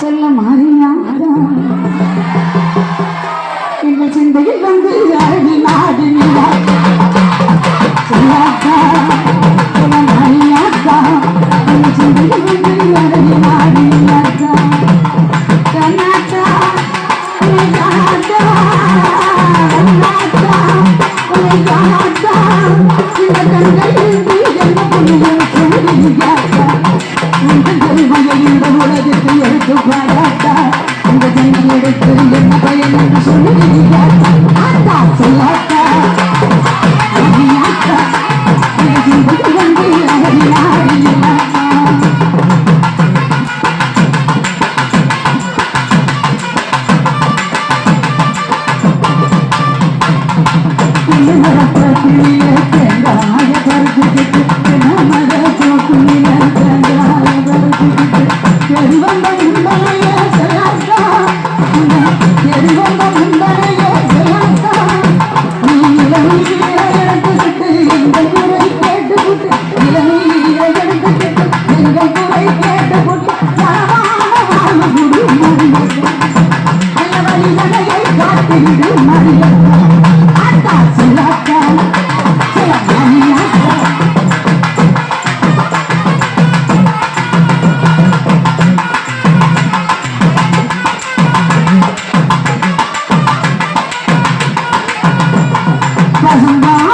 சொல்ல மாறியாதா எங்கள் சிந்தையில் வந்து அழகி நாடு சொல்லாதா? சொல்ல மாறியாதா எங்கள் சிந்தையில் வந்து அழகி கண்ணாத்தா இந்த என்ன ஜன்மம் எடுத்து என்ன பயன் என்று ஆத்தா சொல்லாத்தா அடியாத்தா